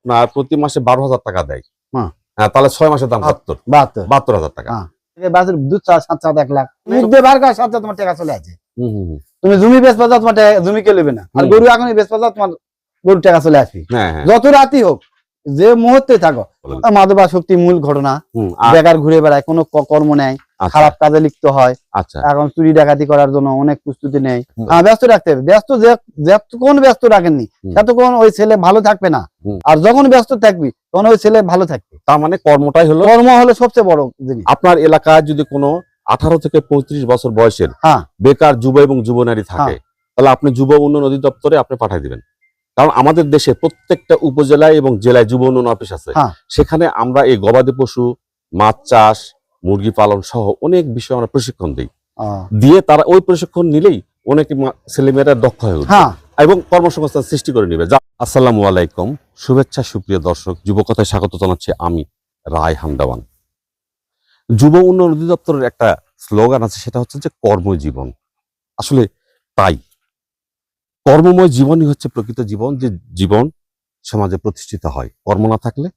আপনার প্রতি মাসে বারো হাজার টাকা দেয়। হ্যাঁ। হ্যাঁ তাহলে ছয় মাসের দাম বাহাত্তর। বাহাত্তর? বাহাত্তর হাজার টাকা। হ্যাঁ। বাজার দুধ চা সাত সাত এক লাখ। দিয়ে বার সাথে তোমার টাকা চলে আছে। তুমি জমি তোমার জমি কে নেবে না। আর গরু এখনই তোমার গরু টাকা চলে আসবে। হ্যাঁ হ্যাঁ। যত রাতি হোক যে মুহূর্তে থাকো। মাদবা শক্তি মূল ঘটনা। বেকার ঘুরে বেড়ায় কোনো কর্ম নেই আচ্ছা, খারাপ কাজে লিপ্ত হয়। আচ্ছা। এখন চুরি ডাকাতি করার জন্য অনেক প্রস্তুতি নেই। হ্যাঁ ব্যস্ত রাখতে হবে। ব্যস্ত যে যতক্ষণ ব্যস্ত রাখেননি। ততক্ষণ ওই ছেলে ভালো থাকবে না। আর যখন ব্যস্ত থাকবি তখন ওই ছেলে ভালো থাকবে। তার মানে কর্মটাই হলো কর্ম হলো সবচেয়ে বড় জিনিস। আপনার এলাকায় যদি কোনো আঠারো থেকে পঁয়ত্রিশ বছর বয়সের হ্যাঁ। বেকার যুব এবং যুব নারী থাকে তাহলে আপনি যুব উন্নয়ন অধিদপ্তরে আপনি পাঠিয়ে দিবেন। কারণ আমাদের দেশে প্রত্যেকটা উপজেলায় এবং জেলায় যুব উন্নয়ন অফিস আছে। হ্যাঁ। সেখানে আমরা এই গবাদি পশু মাছ চাষ মুরগি পালন সহ অনেক বিষয়ে আমরা প্রশিক্ষণ দিই। দিয়ে তারা ওই প্রশিক্ষণ নিলেই অনেক ছেলেমেয়েরা দক্ষ হয়ে উঠবে হ্যাঁ। এবং কর্মসংস্থান সৃষ্টি করে নেবে। যা আসসালামু আলাইকুম। শুভেচ্ছা সুপ্রিয় দর্শক যুবকথায় স্বাগত জানাচ্ছি আমি রায় হামদাওয়ান যুব উন্নয়ন অধিদপ্তরের একটা স্লোগান আছে সেটা হচ্ছে যে কর্মজীবন। আসলে তাই। কর্মময় জীবনই হচ্ছে প্রকৃত জীবন যে জীবন সমাজে প্রতিষ্ঠিত হয়। কর্ম না থাকলে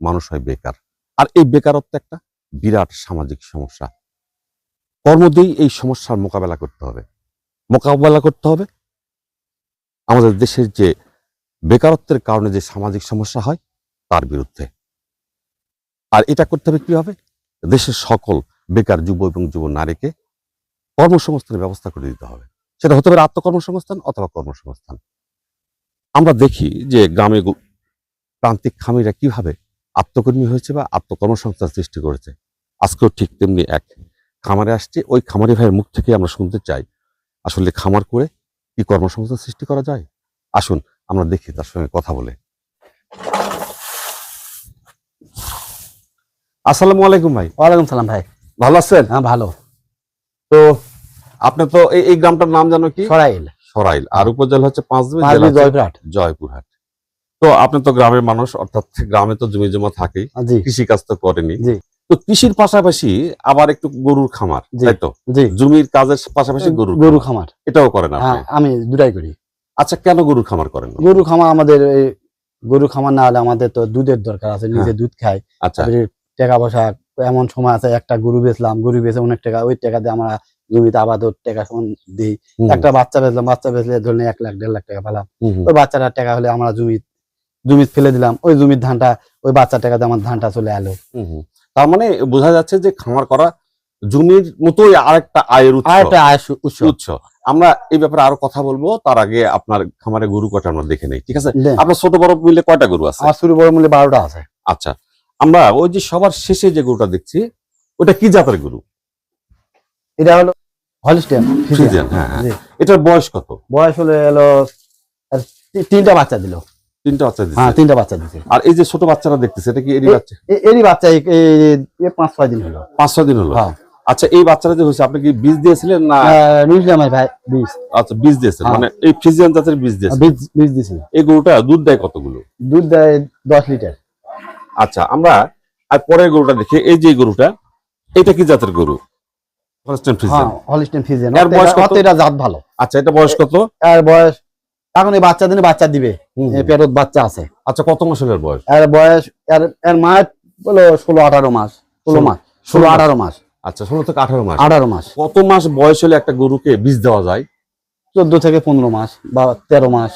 মানুষ হয় বেকার। আর এই বেকারত্ব একটা বিরাট সামাজিক সমস্যা। কর্ম দিয়েই এই সমস্যার মোকাবেলা করতে হবে। মোকাবেলা করতে হবে। আমাদের দেশের যে বেকারত্বের কারণে যে সামাজিক সমস্যা হয়, তার বিরুদ্ধে। আর এটা করতে হবে কীভাবে? দেশের সকল বেকার যুব এবং যুব নারীকে কর্মসংস্থানের ব্যবস্থা করে দিতে হবে। সেটা হতে পারে আত্মকর্মসংস্থান অথবা কর্মসংস্থান। আমরা দেখি যে গ্রামে প্রান্তিক খামিরা কীভাবে আত্মকর্মী হয়েছে বা আত্মকর্মসংস্থান সৃষ্টি করেছে। আজকেও ঠিক তেমনি এক খামারে আসছে। ওই খামারি ভাইয়ের মুখ থেকে আমরা শুনতে চাই আসলে খামার করে কি কর্মসংস্থান সৃষ্টি করা যায়? আসুন আমরা দেখি তার সঙ্গে কথা বলে। আসসালামু আলাইকুম ভাই। ওয়ালাইকুম সালাম ভাই। ভালো আছেন? হ্যাঁ ভালো। তো আপনি তো এই গ্রামটার নাম জানো কি? সরাইল। সরাইল। আর উপজেলা হচ্ছে পাঁচবি জয়পুরহাট। জয়পুরহাট। তো আপনি তো গ্রামের মানুষ অর্থাৎ গ্রামে তো জমি জমা থাকেই। জি। কৃষি কাজ তো করেনি। তো কৃষির পাশাপাশি আবার একটু গরুর খামার তাই তো? জমির কাজের পাশাপাশি গরুর গরু খামার। এটাও করেন হ্যাঁ আমি দুটাই করি। আচ্ছা কেন গরুর খামার করেন? গরু খামার আমাদের এই গরু খামার না হলে আমাদের তো দুধের দরকার আছে নিজে দুধ খাই আচ্ছা। টাকা পয়সা এমন সময় আছে একটা গরু বেচলাম গরু বেচে অনেক টাকা ওই টাকা দিয়ে আমরা জমিতে আবাদত টাকা সমান দিই। একটা বাচ্চা বেচলাম বাচ্চা বেচলে ধরুন এক লাখ দেড় লাখ টাকা পেলাম। ওই বাচ্চাটার টাকা হলে আমরা জমি জমি ফেলে দিলাম। ওই জমির ধানটা ওই বাচ্চার টাকাতে আমার ধানটা চলে এলো। তার মানে বোঝা যাচ্ছে যে খামার করা জমির মতোই আরেকটা আয়ের উৎস। আর একটা আয় সু- উৎস। আমরা এই ব্যাপারে আরও কথা বলব। তার আগে আপনার খামারে গরু কয়টা আমরা দেখে নেই ঠিক আছে। আপনার ছোট বড় মিলে কয়টা গরু আছে? আমার শুরু বড় মূল্যে বারোটা আছে। আচ্ছা আমরা ওই যে সবার শেষে যে গরুটা দেখছি ওটা কি জাতের গরু? এটা হলো হলিস্টেন ফ্রিজিয়ান হ্যাঁ হ্যাঁ। এটার বয়স কত? বয়স হলো এলো তিনটা বাচ্চা দিল। তিনটা বাচ্চা হ্যাঁ তিনটা বাচ্চা দিছে। আর এই যে ছোট বাচ্চারা দেখতেছে এটা কি এরই বাচ্চা? এরই বাচ্চা এই- পাঁচ ছয় দিন হলো। পাঁচ ছয় দিন হলো? হ্যাঁ। আচ্ছা এই বাচ্চারা যে হয়েছে আপনি কি বীজ দিয়েছিলেন না? নিউজিল্যান্ড ভাই বীজ। আচ্ছা বীজ দিয়েছেন। হ্যাঁ। মানে এই ফ্রিজিয়ান জাতের বীজ দিয়েছেন। বীজ দিছি এই গরুটা দুধ দেয় কতগুলো? দুধ দেয় দশ লিটার। আচ্ছা আমরা আর পরের গরুটা দেখি। এই যে গরুটা এটা কি জাতের গরু? হলস্টেইন হ্যাঁ ফ্রিজিয়ান হলিস্টেন ফিজেন এর বয়স কত? এটা জাত ভালো। আচ্ছা এটা বয়স কত? আর বয়স এখন এই বাচ্চা দিনে বাচ্চা দিবে। এই বাচ্চা আছে। আচ্ছা কত মাসের বয়স? এর বয়স এর এর মাস হলো ষোলো আঠারো মাস ষোলো- মাস ষোলো আঠারো মাস। আচ্ছা ষোলো থেকে আঠারো মাস। আঠারো মাস। কত মাস বয়স হলে একটা গরুকে বীজ দেওয়া যায়? চোদ্দ থেকে পনেরো মাস বা তেরো মাস।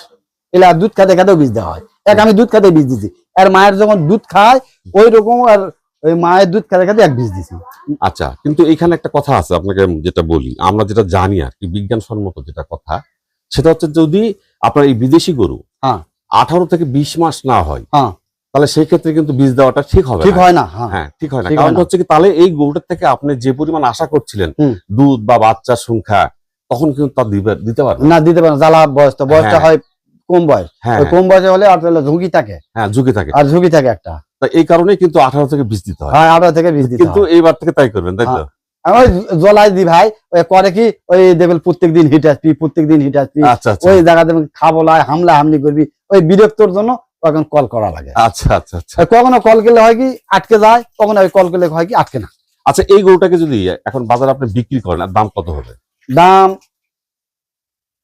এলা দুধ খাতে খাতেও বীজ দেওয়া হয়। এক আমি দুধ খাতে বীজ দিছি। আর মায়ের যখন দুধ খায় ওই রকম আর ওই মায়ের দুধ খাতে খাতে এক বীজ দিছি। আচ্ছা কিন্তু এখানে একটা কথা আছে আপনাকে যেটা বলি। আমরা যেটা জানি আর কি বিজ্ঞানসম্মত যেটা কথা সেটা হচ্ছে যদি আপনার এই বিদেশি গরু হ্যাঁ। আঠারো থেকে বিশ মাস না হয় হ্যাঁ। তাহলে সেই ক্ষেত্রে কিন্তু বীজ দেওয়াটা ঠিক হবে ঠিক হয় না হ্যাঁ। হ্যাঁ ঠিক হয় না। কারণ হচ্ছে কি তাহলে এই গরুটার থেকে আপনি যে পরিমাণ আশা করছিলেন দুধ বা বাচ্চার সংখ্যা তখন কিন্তু তা দিতে পারবে না। দিতে পারে জ্বালা বয়স তো বয়সটা হ্যাঁ। কম বয়স। হ্যাঁ কম বয়সে হলে আর ঝুঁকি থাকে। হ্যাঁ ঝুঁকি থাকে। আর ঝুঁকি থাকে একটা। তা এই কারণে কিন্তু আঠারো থেকে বিশ দিতে হয়। হয় আঠারো থেকে বিশ দিতে কিন্তু এইবার থেকে তাই করবেন তাই তো? আর ওই জলাই দি ভাই ওই করে কি ওই দেখবেন হিট আসবি হিট আসবি। আচ্ছা আচ্ছা। ওই জায়গাতে খাবলায় হামলা হামলি করবি। ওই বিরক্তর জন্য তখন কল করা লাগে। আচ্ছা আচ্ছা আচ্ছা। কখনো কল করলে হয় কি আটকে যায় কখনো ওই কল করলে হয় কি আটকে না। আচ্ছা এই গরুটাকে যদি এখন বাজারে আপনি বিক্রি করেন আর দাম কত হবে? দাম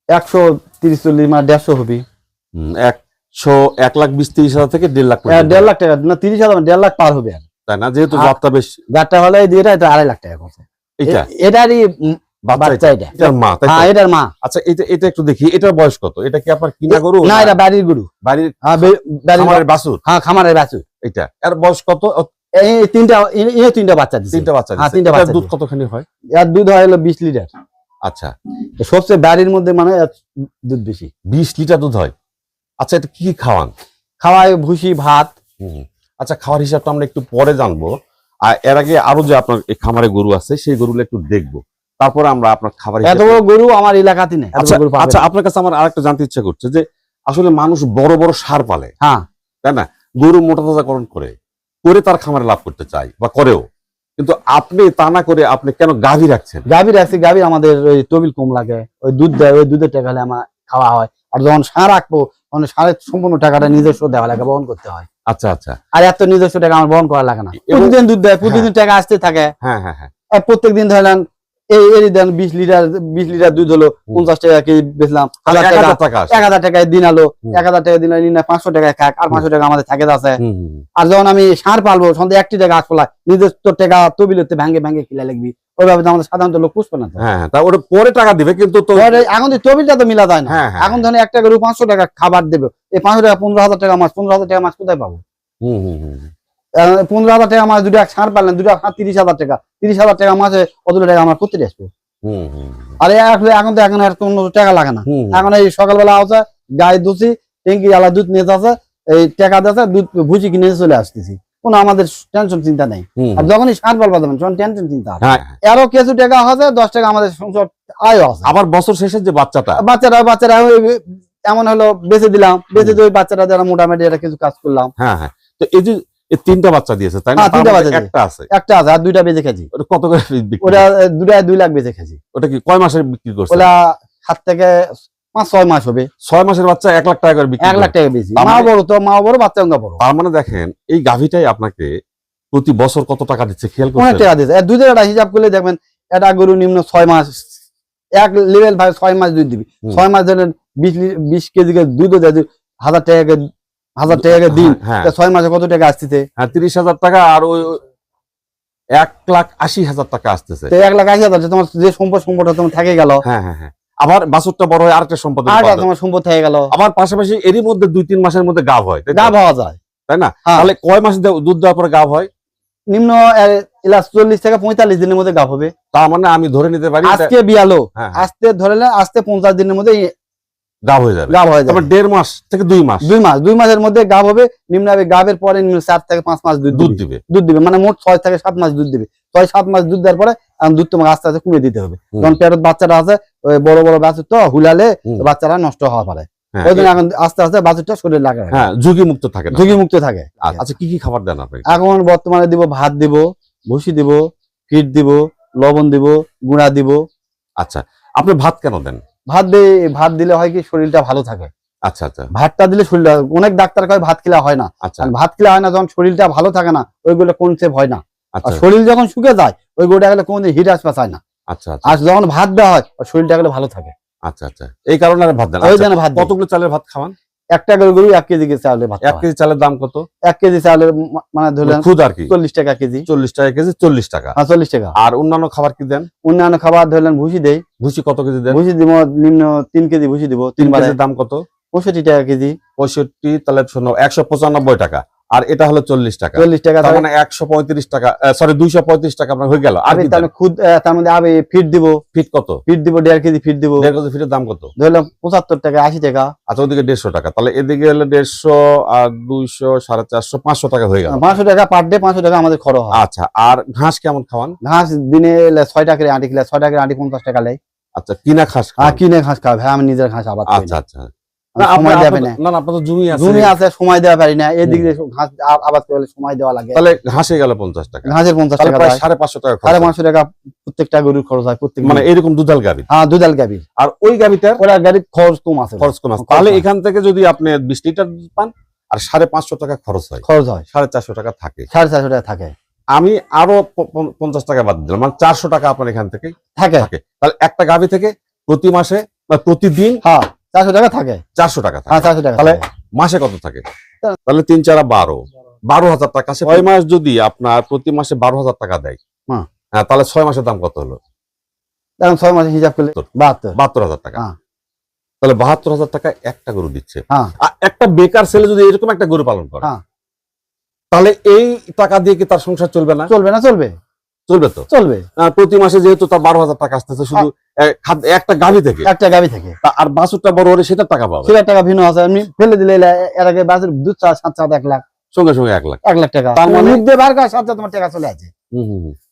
একশো তিরিশ চল্লিশ মানে দেড়শো হবি। হুম, এক সো এক লাখ বিশ তিরিশ হাজার থেকে দেড় লাখ দেড় লাখ টাকা। না তিরিশ হাজার দেড় লাখ পার হবে আর। তাই না? যেহেতু হ্যাঁ। বেশ হলে এটা আড়াই লাখ টাকা করছে এটা এটারই বাচ্চা বাচ্চা এটা? এটার মা হ্যাঁ এটার মা। আচ্ছা এটা এটা একটু দেখি। এটার বয়স কত? এটা কি আপনার কিনা গরু না এটা বাড়ির গরু। বাড়ির হ্যাঁ খামারের বাছুর? হ্যাঁ খামারের বাছুর। এটা এর বয়স কত? এই তিনটা এই- তিনটা বাচ্চা তিনটা বাচ্চা হ্যাঁ। তিনটা বাচ্চা দুধ কতখানি হয়? এর দুধ হয় হলো লিটার। আচ্ছা। সবচেয়ে বাড়ির মধ্যে মানে দুধ বেশি। বিশ লিটার দুধ হয়? আচ্ছা এটা কি খাওয়ান? খাওয়ায় ভুসি ভাত। আচ্ছা খাওয়ার হিসাবটা আমরা একটু পরে জানব। আর এর আগে আরও যে আপনার এই খামারে গরু আছে সেই গরুগুলো একটু দেখব। তারপরে আমরা আপনার খাবার এত বড় গরু আমার এলাকাতে নেই। আচ্ছা আচ্ছা। আপনার কাছে আমার আরেকটা জানতে ইচ্ছা করছে যে আসলে মানুষ বড় বড় সার পালে। হ্যাঁ। তাই না? গরু মোটা তাজাকরণ করে। করে তার খামারে লাভ করতে চাই বা করেও। কিন্তু আপনি তা না করে আপনি কেন গাভী রাখছেন? গাভী রাখছি গাভী আমাদের ওই তবিল কম লাগে। ওই দুধ দেয় ওই দুধের টাকা হলে আমার খাওয়া হয়। আর যখন সার রাখব তখন সাড়ে সম্পূর্ণ টাকাটা নিজস্ব দেওয়া লাগে বহন করতে হয়। আচ্ছা আচ্ছা। আর এত নিজস্ব টাকা আমার বহন করা লাগে না। প্রতিদিন দুধ দেয় প্রতিদিন টাকা আসতে থাকে। হ্যাঁ হ্যাঁ হ্যাঁ। প্রত্যেকদিন ধরেন ধরলেন এই দেন বিশ লিটার বিশ লিটার দুধ হলো পঞ্চাশ টাকা কেজি বেচলাম। হাজার এক টাকা হাজার এক হাজার টাকায় দিন আলো। এক হাজার টাকা দিন না পাঁচশো টাকায় খাক আর পাঁচশো টাকা আমাদের থাকে আছে। আর যখন আমি সার পালবো সন্ধ্যে একটি টাকা নিজস্ব টাকা তবিলতে ভাঙ্গে ভাঙ্গে খিলা লাগবি। ওইভাবে তো আমাদের সাধারণত লোক পুষবে না হ্যাঁ হ্যাঁ তা ওটা পরে টাকা দিবে কিন্তু এখন তো তবিলটা তো মিলা যায় না। হ্যাঁ হ্যাঁ এখন ধরেন একটা গরু পাঁচশো টাকা খাবার দেবে। এই পাঁচশো টাকা পনেরো হাজার টাকা মাছ পনেরো হাজার টাকা মাছ কোথায় পাবো? হুম, হুম, হুম। পনেরো হাজার টাকা মাছ দুটো এক সার পারলেন দুটো হাত তিরিশ হাজার টাকা। তিরিশ হাজার টাকা মাসে অতটা টাকা আমার করতে আসবে? আর এখন তো এখন আর কোনো টাকা লাগে না। এখন এই সকালবেলা আছে গায়ে দুছি ট্যাঙ্কি আলা দুধ নিয়ে আছে এই টাকা দিয়েছে দুধ ভুচি কিনে চলে আসতেছি। কোনো আমাদের টেনশন চিন্তা নেই। আর যখনই সার পালবা দেবেন তখন টেনশন চিন্তা হবে হ্যাঁ এরও কিছু টাকা আছে দশ টাকা আমাদের সংসার আয় আছে। আবার বছর শেষের যে বাচ্চাটা। বাচ্চারা বাচ্চারা এমন হলো বেঁচে দিলাম বেঁচে দিয়ে বাচ্চারা যারা মোটামুটি একটা কিছু কাজ করলাম। হ্যাঁ হ্যাঁ। তো এই যে এই তিনটা বাচ্চা দিয়েছে তাই না? হ্যাঁ, তিনটা বাচ্চা একটা আছে। একটা আছে আর দুইটা ওটা কত করে বিক্রি ওটা দুই লাখ ওটা কি কয় মাসে বিক্রি করছে? ওটা সাত থেকে পাঁচ ছয় মাস হবে। ছয় মাসের বাচ্চা এক লাখ টাকা করে বিক্রি এক লাখ টাকা বেশি মা মানে- বড় তো মা বড় বাচ্চা বড়। তার মানে দেখেন এই গাভীটাই আপনাকে প্রতি বছর কত টাকা দিচ্ছে? খেয়াল অনেক টাকা দিয়েছে। দুধের একটা হিসাব করলে দেখবেন একটা গরু নিম্ন ছয় মাস এক লেভেল ভাই ছয় মাস দুধ দিবি। ছয় মাস ধরেন বিশ বিশ কেজি দুধও দেয় হাজার টাকা হাজার টাকা দিন। হ্যাঁ ছয় মাসে কত টাকা আসতেছে? হ্যাঁ তিরিশ হাজার টাকা আর ওই এক লাখ আশি হাজার টাকা আসতেছে। এক লাখ আশি হাজার তোমার যে সম্পদ সম্পদটা তোমার থেকে গেল। হ্যাঁ হ্যাঁ হ্যাঁ। আবার বাছুরটা বড় হয় আরেকটা সম্পদ তোমার সম্পদ থেকে গেল। আবার পাশাপাশি এরই মধ্যে দুই তিন মাসের মধ্যে গাভ হয় তাই তো? গা পাওয়া যায়। তাই না? হ্যাঁ। তাহলে কয় মাস দুধ দেওয়ার পরে গাভ হয়? নিম্ন চল্লিশ থেকে পঁয়তাল্লিশ দিনের মধ্যে গাভ হবে। তার মানে আমি ধরে নিতে পারি আজকে বিয়ালো। হ্যাঁ, আজকে ধরে আজকে পঞ্চাশ দিনের মধ্যে হয়ে যাবে। গাভ হয়ে যাবে। তারপর দেড় মাস থেকে দুই মাস। দুই মাস দুই মাসের মধ্যে গাভ হবে গাভের পরে নিম্ন চার থেকে পাঁচ মাস দুধ দিবে। দুধ দিবে মানে মোট ছয় থেকে সাত মাস দুধ দিবে। ছয় সাত মাস দুধ দেওয়ার পরে দুধ তোমাকে আস্তে আস্তে কমিয়ে দিতে হবে। হুম। যখন পেটত আছে বড় বড় বাছুর তো হুলালে বাচ্চারা নষ্ট হওয়া পারে। হ্যাঁ, এখন আস্তে আস্তে বাছুরটা শরীর লাগে হ্যাঁ ঝুঁকি মুক্ত থাকে ঝুঁকি মুক্ত থাকে। আ- আচ্ছা কি কি খাবার দেন আপনি? এখন বর্তমানে দিব ভাত দিব ভুসি দিব ফিট দিব লবণ দিব গুঁড়া দিব। আচ্ছা আপনি ভাত কেন দেন? ভাত দিয়ে ভাত দিলে হয় কি শরীরটা ভালো থাকে। আচ্ছা আচ্ছা। ভাতটা দিলে শরীরটা অনেক ডাক্তার কয় ভাত খেলা হয় না। আচ্ছা। আর ভাত খেলা হয় না যখন শরীরটা ভালো থাকে না ওইগুলো কোন কনসেপ্ট হয় না। আর আচ্ছা শরীর যখন শুকে যায় ওই গোটা গেলে কোনদিন হিট আসবে চায় না। আচ্ছা আচ্ছা। আর যখন ভাত দেওয়া হয় শরীরটা গেলে ভালো থাকে। আচ্ছা আচ্ছা। এই কারণে আর ভাত দেন। আচ্ছা। কতগুলো চালের ভাত খাওয়ান? একটা করে গরু এক কেজি চালে ভাত এক কেজি চালের দাম কত? এক কেজি চালের মানে ধরলেন খুদ আর কি? চল্লিশ টাকা কেজি। চল্লিশ টাকা কেজি চল্লিশ টাকা। হ্যাঁ চল্লিশ টাকা। আর অন্যান্য খাবার কি দেন? অন্যান্য খাবার ধরলেন ভুসি দেয় ভুসি কত কেজি দেন? ভুসি দিব নিম্ন তিন কেজি ভুসি দিব তিন মাসের কেজির দাম কত? পঁয়ষট্টি টাকা কেজি। পঁয়ষট্টি তাহলে শোনো একশো পঁচানব্বই টাকা। আর এটা হলো চল্লিশ টাকা। চল্লিশ টাকা তার মানে একশো পঁয়ত্রিশ টাকা সরি দুইশো পঁয়ত্রিশ টাকা আপনার হয়ে গেল। আর তাহলে? খুদ তার মধ্যে আমি ফিট দিব। ফিট কত? ফিট দিব দেড় কেজি ফিট দিব। দেড় কেজি ফিটের দাম কত? ধরলাম পঁচাত্তর টাকা আশি টাকা। আচ্ছা ওদিকে দেড়শো টাকা। তাহলে এদিকে হলো দেড়শো আর দুইশো সাড়ে চারশো পাঁচশো টাকা হয়ে গেল। পাঁচশো টাকা পার ডে পাঁচশো টাকা আমাদের খরচ হয়। আচ্ছা আর ঘাস কেমন খাওয়ান? ঘাস দিনে ছয় টাকা আটি কিলো ছয় টাকা আটি পঞ্চাশ টাকা লেয়। আচ্ছা কিনা ঘাস আর কিনে ঘাস খাওয়া হ্যাঁ আমি নিজের ঘাস আবাদ করি আচ্ছা আচ্ছা। সময় দেবে না। না না, আপনার তো জমি আছে। জমি আছে সময় দেওয়া পারি না। এদিক দিয়ে ঘাস আবাদ করলে সময় দেওয়া লাগে। তাহলে ঘাসে গেল টাকা। ঘাসের টাকা প্রায় প্রত্যেকটা গরুর খরচ হয় প্রত্যেক মানে এরকম দুধাল হ্যাঁ দুধাল গাবি আর ওই গাড়িটার ওরা গাড়ির খরচ কম আছে। খরচ কম আছে। তাহলে এখান থেকে যদি আপনি বিশ লিটার দুধ পান আর সাড়ে পাঁচশো টাকা খরচ হয়। খরচ হয়। সাড়ে চারশো টাকা থাকে। সাড়ে চারশো টাকা থাকে। আমি আরও প- প- পঞ্চাশ টাকা বাদ দিলাম মানে চারশো টাকা আপনার এখান থেকে থাকে। থাকে। তাহলে একটা গাভি থেকে প্রতি মাসে বা প্রতিদিন হ্যাঁ। চারশো টাকা থাকে? চারশো টাকা হ্যাঁ চারশো টাকা তাহলে মাসে কত থাকে? তাহলে তিন চারা বারো। বারো। হাজার টাকা ছয় মাস যদি আপনার প্রতি মাসে বারো হাজার টাকা দেয়। হ্যাঁ। তাহলে ছয় মাসের দাম কত হলো? ছয় মাসে হিসাব করলে বাহাত্তর। বাহাত্তর। হাজার টাকা। হ্যাঁ। তাহলে বাহাত্তর হাজার টাকা একটা গরু দিচ্ছে। হ্যাঁ। আর একটা বেকার ছেলে যদি এরকম একটা গরু পালন করে হ্যাঁ। তাহলে এই টাকা দিয়ে কি তার সংসার চলবে না? চলবে না চলবে। চলবে তো? চলবে। প্রতি মাসে যেহেতু তার বারো হাজার টাকা আসতেছে শুধু একটা গাভি থেকে? একটা থেকে। আর বাছুরটা বড় হলে টাকা পাবে? সেটা টাকা ভিন্ন আছে। আমি ফেলে দিলে এর আগে দুধ চা সাত সাত এক লাখ। সঙ্গে সঙ্গে এক লাখ। এক লাখ টাকা। তার মানে- বার সাথে তোমার টাকা চলে আছে।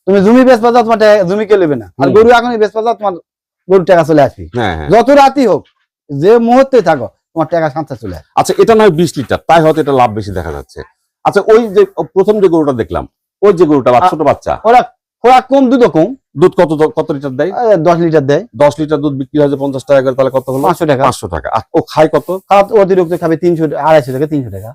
তুমি জমি তোমার জমি কে নেবে না। আর গরু এখনই বেচ পাজাও তোমার গরুর টাকা চলে আসবে। হ্যাঁ হ্যাঁ। যত রাতই হোক যে মুহূর্তে থাকো তোমার টাকা সাঁচা চলে আসবে। আচ্ছা এটা নয় বিশ লিটার তাই হয়তো এটা লাভ বেশি দেখা যাচ্ছে। আচ্ছা ওই যে প্রথম যে গরুটা দেখলাম ওই যে গরুটা ছোট বাচ্চা। ওরা খোরাক কম দুধও কম। দুধ কত কত লিটার দেয়? দশ লিটার দেয়। দশ লিটার দুধ বিক্রি হয় পঞ্চাশ টাকা করে তাহলে কত হলো? পাঁচশো টাকা। পাঁচশো টাকা। ও খায় কত? অতিরিক্ত খাবে তিনশো আড়াইশো টাকা তিনশো টাকা।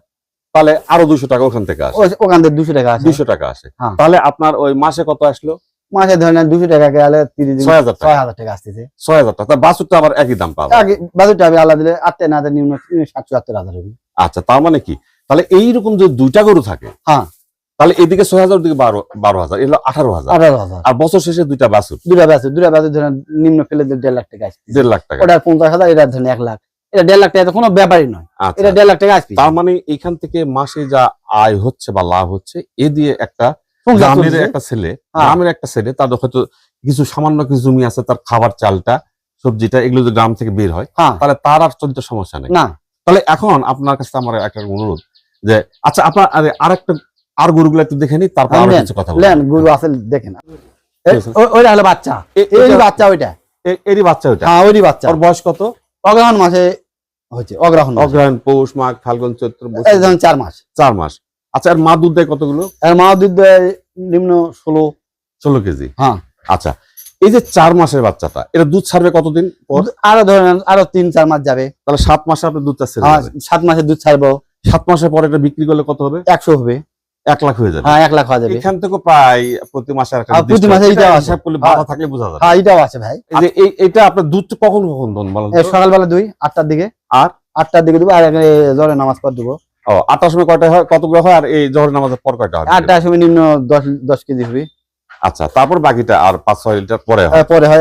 তাহলে আরও দুশো টাকা ওখান থেকে আসে। ওখান থেকে দুশো টাকা আছে দুশো টাকা আসে। হ্যাঁ। তাহলে আপনার ওই মাসে কত আসলো? মাসে ধরেন দুশো টাকা গেলে ছয় হাজার ছয় হাজার টাকা আসতেছে। ছয় হাজার টাকা। তা বাছুরটা আবার একই দাম পাবে? বাজেটটা আমি আলাদা দিলে আটটা না নিম্ন সাতশো আটটা হাজার হবে। আচ্ছা তার মানে কি? তাহলে এইরকম যে দুইটা গরু থাকে হ্যাঁ। তাহলে এদিকে ছয় হাজার ওদিকে বারো বারো হাজার এগুলো আঠারো হাজার। আঠারো হাজার। আর বছর শেষে দুইটা বাছুর দুটা ব্যাচে দুটা ব্যাচে ধরেন নিম্ন ফেলে দেড় লাখ টাকা আসছে দেড় লাখ টাকা। ওটা পঞ্চাশ হাজার এটা ধরেন এক লাখ। এটা দেড় লাখ টাকা কোনো ব্যাপারই নয়। আচ্ছা। এটা দেড় লাখ টাকা আসবে তার মানে এখান থেকে মাসে যা আয় হচ্ছে বা লাভ হচ্ছে এ দিয়ে একটা গ্রামের একটা ছেলে হ্যাঁ। গ্রামের একটা ছেলে তার হয়তো কিছু সামান্য কিছু জমি আছে তার খাবার চালটা সবজিটা এগুলো যদি গ্রাম থেকে বের হয় হ্যাঁ। তাহলে তার আর চলতে সমস্যা নেই। না। তাহলে এখন আপনার কাছে আমার একটা অনুরোধ যে আচ্ছা আপনার আরে আরেকটা আর গরুগুলো একটু দেখে নি তারপর আরও নেন, কিছু কথা বলব। লেন গরু আছে দেখেন ঠিক ওইটা হলো বাচ্চা। এই বাচ্চা ওইটা। এরই বাচ্চা ওইটা? হ্যাঁ বাচ্চা। ওর বয়স কত? অগ্রহণ মাসে হচ্ছে অগ্রহণ মাসে। অগ্রহায়ণ পৌষ মাঘ ফাল্গুন চৈত্র বৈশাখ, চার মাস। চার মাস। আচ্ছা আর মা দুধ দেয় কতগুলো? আর মা দুধ দেয় নিম্ন ষোলো। ষোলো কেজি? হ্যাঁ। আচ্ছা এই যে চার মাসের বাচ্চাটা এটা দুধ ছাড়বে কতদিন আরও ধরেন আরও তিন চার মাস যাবে। তাহলে সাত মাসে আপনি দুধটা ছেড়ে হ্যাঁ, সাত মাসে দুধ ছাড়বো। সাত মাসের পরে এটা বিক্রি করলে কত হবে? একশো হবে। এক লাখ হয়ে যাবে। হ্যাঁ এক লাখ হয়ে যাবে। এখান থেকে প্রায় প্রতি মাসে প্রতি মাসে এটা এইটাও আছে। হিসাব করলে। বাধা থাকলে বোঝা যাবে। হ্যাঁ এটাও আছে ভাই। এই যে এই এটা আপনার দুধ কখন কখন দেন বলেন সকালবেলা দুই আটটার দিকে। আর? আটটার দিকে দেবো আর এখানে নামাজ পড় দেবো। ও আটটার সময় কয়টা হয় কতগুলো হয় আর এই নামাজের পর কয়টা হয় আটটার সময় নিম্ন দশ দশ কেজি হবে। আচ্ছা তারপর বাকিটা আর পাঁচ ছয় লিটার পরে হয়? পরে হয়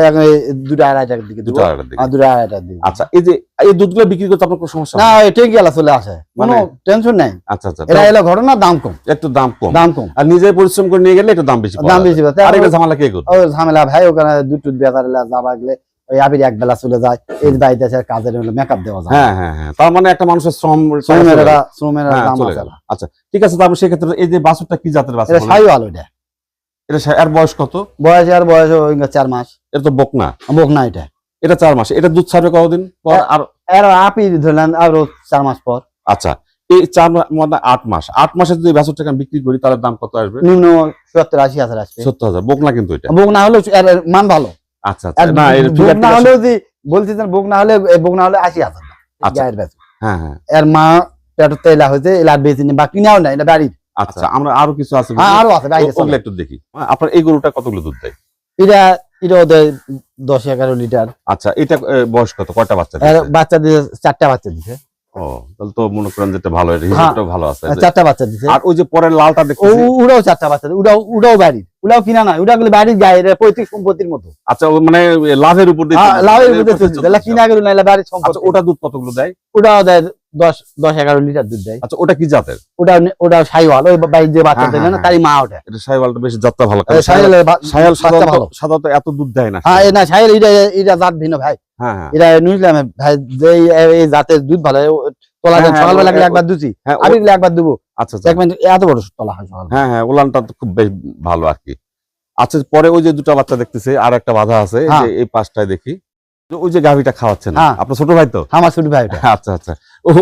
দুটো আড়াইটার দিকে দুটো আড়াইটার দিকে। দুটো আড়াইটার দিকে। আচ্ছা এই যে এই দুধগুলো বিক্রি করতে আপনার কোনো সমস্যা না? এটাই গেলা চলে আসে। কোনো মানে- টেনশন নাই। আচ্ছা আচ্ছা তো এলো ঘটনা দাম কম। একটু দাম কম। দাম কম। আর নিজে পরিশ্রম করে নিয়ে গেলে একটু দাম বেশি দাম বেশি আর এটা ঝামেলা কে করবে? ওই ঝামেলা ভাই ওখানে দুধ টুধ বেচার যাবা গেলে ওই আবির এক বেলা চলে যায়। এই বাড়িতে এসে কাজের মেকআপ দেওয়া যায়। হ্যাঁ হ্যাঁ হ্যাঁ তার মানে একটা মানুষের শ্রম শ্রমের শ্রমের হ্যাঁ, দাম চলে আছে আচ্ছা ঠিক আছে তারপর সেক্ষেত্রে এই যে বাছুরটা কি জাতের বাছুর এটা? ওইটা। এটা বয়স কত? বয়স আর বয়স চার মাস। এটা তো বকনা। বোক না এটা। এটা চার মাস। এটা দুধ ছাড়বে কতদিন? পর। আর এর আপি ধরলেন আরও চার মাস পর। আচ্ছা এই চার মানে আট মাস। আট মাসে যদি বাছুরটাকে আমি বিক্রি করি তাহলে দাম কত আসবে? নিম্ন সত্তর আশি হাজার আসবে। সত্তর হাজার। বকনা কিন্তু এটা। এর মান ভালো। আচ্ছা আচ্ছা। না এর বলছি হলে হলে আশি হাজার। আচ্ছা। হ্যাঁ হ্যাঁ। এর মা পেটের তেলা হয়েছে এলা বেশি নেই বাকি নেও না এটা বাড়ির আচ্ছা আমরা আরও কিছু আছে হ্যাঁ আরও আছে ওগুলো একটু দেখি। হ্যাঁ, আপনার এই গরুটা কতগুলো দুধ দেয়? এটা এটাও দেয় দশ এগারো লিটার। আচ্ছা এটা বয়স কত? কয়টা বাচ্চা? বাচ্চা দিছে চারটা বাচ্চা দিছে ও তাহলে তো মনে করেন যেটা ভালো এটা হ্যাঁ। ভালো আছে। চারটা বাচ্চা দিছে আর ওই যে পরের লালটা দেখতেছি। ওরাও চারটা বাচ্চা দিছে। ওটাও ওটাও বাড়ির। ওটাও কিনা না ওটা গুলো বাড়ির গায়ে এটা পৈতৃক সম্পত্তির মতো। আচ্ছা মানে লাভের উপর দিয়ে হ্যাঁ, লাভের উপর। তাহলে কিনা গেল নাইলে বাড়ির আচ্ছা সম্পত্তি ওটা দুধ কতগুলো দেয়? ওটাও দেয় দশ দশ এগারো লিটার দুধ দেয়। আচ্ছা ওটা কি জাতের? ওটা ওটা সাইওয়াল ওই যে বাচ্চা হ্যাঁ, দেয় না হ্যাঁ, তারই মা ওটা এটা সাইওয়ালটা বেশি যাত্রা ভালো সাধারণত সাধারণত এত দুধ দেয় না হ্যাঁ না এটা এটা জাত ভিন্ন ভাই। হ্যাঁ হ্যাঁ। এটা নিউজিল্যান্ডে ভাই যে এই- জাতের দুধ ভালো তোলা হ্যাঁ, যায় হ্যাঁ, সকালবেলা একবার দুচি হ্যাঁ আমি একবার দেবো। আচ্ছা আচ্ছা। দেখবেন এত বড় তলা হয় সকাল হ্যাঁ হ্যাঁ ওলানটা তো খুব বেশ ভালো আর কি। আচ্ছা পরে ওই যে দুটো বাচ্চা দেখতেছে আর একটা বাধা আছে এই যে হ্যাঁ। পাশটায় দেখি। ওই যে গাভিটা খাওয়াচ্ছেন হ্যাঁ। আপনার ছোট ভাই তো? আমার ছোট ভাই। ওটা আচ্ছা আচ্ছা।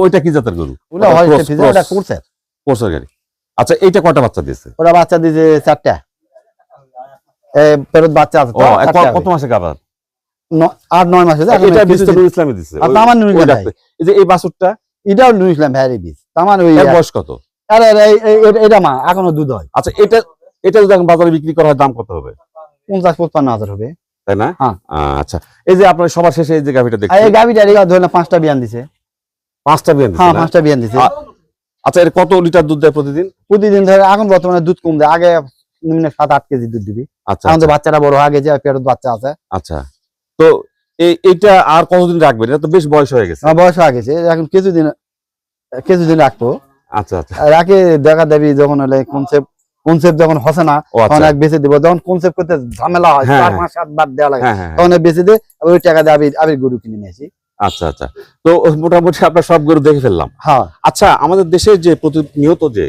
ওইটা কি জাতের গরু? হয় কোর্সের গাড়ি। আচ্ছা এইটা কয়টা বাচ্চা দিয়েছে? ওরা বাচ্চা দিয়েছে চারটা। ফেরত বাচ্চা আছে কত মাসে গাবার আট নয় মাস এটা ইসলামে দিছে। এই যে এই বাছুরটা? এটাও ইসলাম ভাইয়ের বীজ। তামান ওই বয়স কত? আরে এটা মা এখনও দুধ হয়। আচ্ছা এটা এটা যদি বাজারে বিক্রি করা হয় দাম কত হবে? পঞ্চাশ পঁচপান্ন হাজার হবে। তাই না? হ্যাঁ। আচ্ছা। এই যে আপনার সবার শেষে এই যে গাভিটা আর দেখছি। এই গাভিটা ধরলাম পাঁচটা বিয়ান দিছে। পাঁচটা বিয়ান হ্যাঁ পাঁচটা বিয়ান দিছে। আচ্ছা এর কত লিটার দুধ দেয় প্রতিদিন? প্রতিদিন ধরে এখন বর্তমানে দুধ কম দেয়। আগে নিম্নে সাত আট কেজি দুধ দিবি। আচ্ছা এখন তো আচ্ছা, বাচ্চারা বড় হয়ে গেছে পেটত বাচ্চা আছে। আচ্ছা। তো এই এইটা আর কতদিন রাখবেন? এটা তো বেশ বয়স হয়ে গেছে। বয়স হয়ে গেছে। এখন কিছুদিন কিছুদিন রাখব। আচ্ছা আচ্ছা। রাখে দেখা দেবি যখন হলে কনসেপ্ট কনসেপ্ট যখন হসে না তখন আচ্ছা। এক বেঁচে দিব। যখন কনসেপ্ট করতে ঝামেলা হয় হ্যাঁ, চার হ্যাঁ। পাঁচ সাত বার দেওয়া লাগে। হ্যাঁ। তখন বেঁচে দিয়ে ওই টাকা দিয়ে আবির আবির গরু কিনে নিয়েছি আচ্ছা আচ্ছা। তো মোটামুটি আপনার সব গরু দেখে ফেললাম। হ্যাঁ। আচ্ছা আমাদের দেশে যে প্রতিনিয়ত যে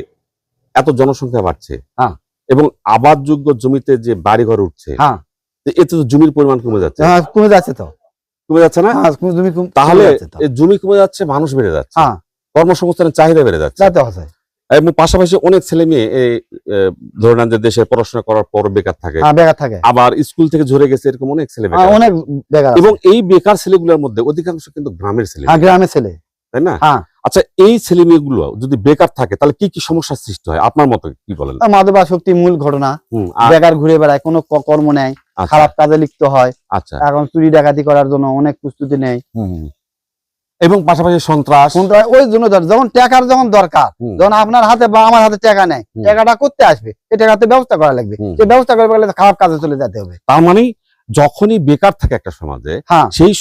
এত জনসংখ্যা বাড়ছে হ্যাঁ। এবং আবাদযোগ্য জমিতে যে বাড়িঘর উঠছে হ্যাঁ। এতে তো জমির পরিমাণ কমে যাচ্ছে। হ্যাঁ কমে যাচ্ছে তো। কমে যাচ্ছে না? কম- তাহলে জমি কমে যাচ্ছে মানুষ বেড়ে যাচ্ছে। হ্যাঁ। কর্মসংস্থানের চাহিদা বেড়ে যাচ্ছে। এবং পাশাপাশি অনেক ছেলে মেয়ে এই ধরে যে দেশে পড়াশোনা করার পর বেকার থাকে। হ্যাঁ বেকার থাকে। আবার স্কুল থেকে ঝরে গেছে এরকম অনেক ছেলে হ্যাঁ। অনেক বেকার এবং এই বেকার ছেলেগুলোর মধ্যে অধিকাংশ কিন্তু গ্রামের ছেলে হ্যাঁ গ্রামের ছেলে। তাই না। আচ্ছা এই ছেলে মেয়েগুলো যদি বেকার থাকে তাহলে কি কি সমস্যার সৃষ্টি হয়? আপনার মতো কি বলেন? মাদবা শক্তি মূল ঘটনা। বেকার ঘুরে বেড়ায় কোনো কর্ম নেয় আচ্ছা, খারাপ কাজে লিপ্ত হয়। আচ্ছা। এখন চুরি ডাকাতি করার জন্য অনেক প্রস্তুতি নেয়। এবং পাশাপাশি সন্ত্রাস। ওই জন্য যখন টাকার যখন দরকার যখন আপনার হাতে বা আমার হাতে টাকা হুম। টাকাটা করতে আসবে এই টাকাতে ব্যবস্থা করা লাগবে। যে ব্যবস্থা করবে গেলে খারাপ কাজে চলে যেতে হবে। তার মানে যখনই বেকার থাকে একটা সমাজে হ্যাঁ। সেই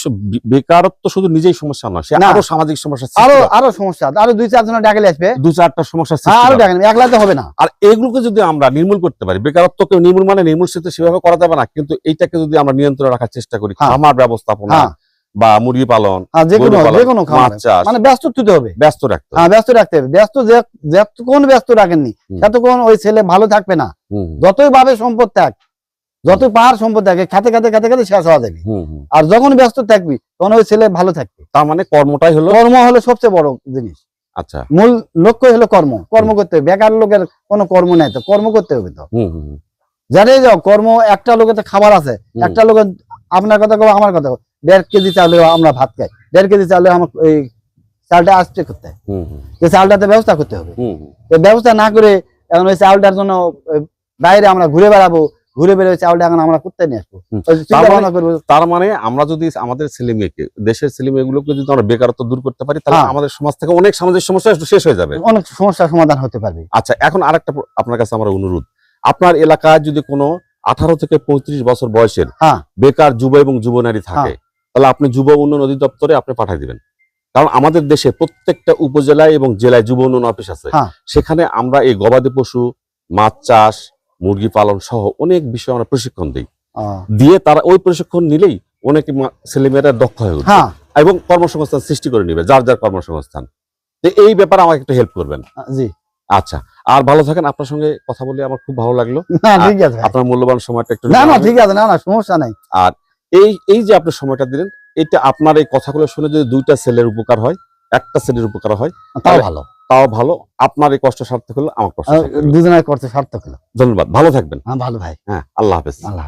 বেকারত্ব শুধু নিজেই সমস্যা নয় আরও সামাজিক সমস্যা আরও আরও সমস্যা আরও দুই চারজন ডাকে আসবে। দু চারটা সমস্যা হ্যাঁ আরও সৃষ্টি ডাকে একলা তো হবে না। আর এগুলোকে যদি আমরা নির্মূল করতে পারি বেকারত্বকে নির্মূল মানে নির্মূল সেভাবে করা যাবে না কিন্তু এইটাকে যদি আমরা নিয়ন্ত্রণে রাখার চেষ্টা করি আমার ব্যবস্থাপনা হ্যাঁ। বা মুরগি পালন হ্যাঁ কোনো কোনো মানে ব্যস্ত থুতে হবে। ব্যস্ত রাখতে হ্যাঁ ব্যস্ত রাখতে হবে। ব্যস্ত যে ব্যস্ত রাখেননি হুম। ওই ছেলে ভালো থাকবে না। যতই ভাবে সম্পদ থাক যতই পাহাড় সম্পদ থাকে খাতে খাতে খাতে খাতে শেষ হওয়া যাবে। আর যখন ব্যস্ত থাকবি তখন ওই ছেলে ভালো থাকবে। তার মানে কর্মটাই হলো কর্ম হলো সবচেয়ে বড় জিনিস। আচ্ছা। মূল লক্ষ্য হলো কর্ম। কর্ম করতে হবে। বেকার লোকের কোনো কর্ম নাই তো কর্ম করতে হবে তো। হুম। যাও কর্ম একটা লোকের তো খাবার আছে। একটা লোকের আপনার কথা কব আমার কথা দেড় কেজি চাউলে আমরা ভাত খাই। দেড় কেজি চাউলে আমার এই চালটা আসতে করতে হয়। যে চালটাতে ব্যবস্থা করতে হবে। তো ব্যবস্থা না করে এখন ওই চাউলটার জন্য বাইরে আমরা ঘুরে বেড়াবো ঘুরে বেড়ে ওই চাউলটা এখন আমরা করতে নিয়ে আসব? চিন্তা তার মানে আমরা যদি আমাদের ছেলে মেয়েকে দেশের ছেলে মেয়েগুলোকে যদি আমরা বেকারত্ব দূর করতে পারি তাহলে হ্যাঁ। আমাদের সমাজ থেকে অনেক সামাজিক সমস্যা শেষ হয়ে যাবে। অনেক সমস্যার সমাধান হতে পারবে। আচ্ছা এখন আরেকটা আপনার কাছে আমার অনুরোধ। আপনার এলাকায় যদি কোনো আঠারো থেকে পঁয়ত্রিশ বছর বয়সের হ্যাঁ। বেকার যুব এবং যুব নারী থাকে। তাহলে আপনি যুব উন্নয়ন অধিদপ্তরে আপনি পাঠিয়ে দিবেন। কারণ আমাদের দেশে প্রত্যেকটা উপজেলায় এবং জেলায় যুব উন্নয়ন অফিস আছে। হ্যাঁ। সেখানে আমরা এই গবাদি পশু মাছ চাষ মুরগি পালন সহ অনেক বিষয় আমরা প্রশিক্ষণ দিই। দিয়ে তারা ওই প্রশিক্ষণ নিলেই অনেক ছেলেমেয়েরা দক্ষ হয়ে উঠবে হ্যাঁ। এবং কর্মসংস্থান সৃষ্টি করে নেবে যার যার কর্মসংস্থান। তো এই ব্যাপারে আমাকে একটু হেল্প করবেন। জি। আচ্ছা আর ভালো থাকেন। আপনার সঙ্গে কথা বলে আমার খুব ভালো লাগল। না ঠিক আছে আপনার মূল্যবান সময়টা একটু না না ঠিক আছে। না না সমস্যা নাই। আর এই এই যে আপনি সময়টা দিলেন এটা আপনার এই কথাগুলো শুনে যদি দুইটা ছেলের উপকার হয় একটা ছেলের উপকার হয় তাও ভালো। তাও ভালো। আপনার এই কষ্ট সার্থক হলো আমার কষ্ট। দুজনের কষ্ট সার্থক হলো। ধন্যবাদ। ভালো থাকবেন। হ্যাঁ ভালো ভাই। হ্যাঁ আল্লাহ হাফেজ। আল্লাহ।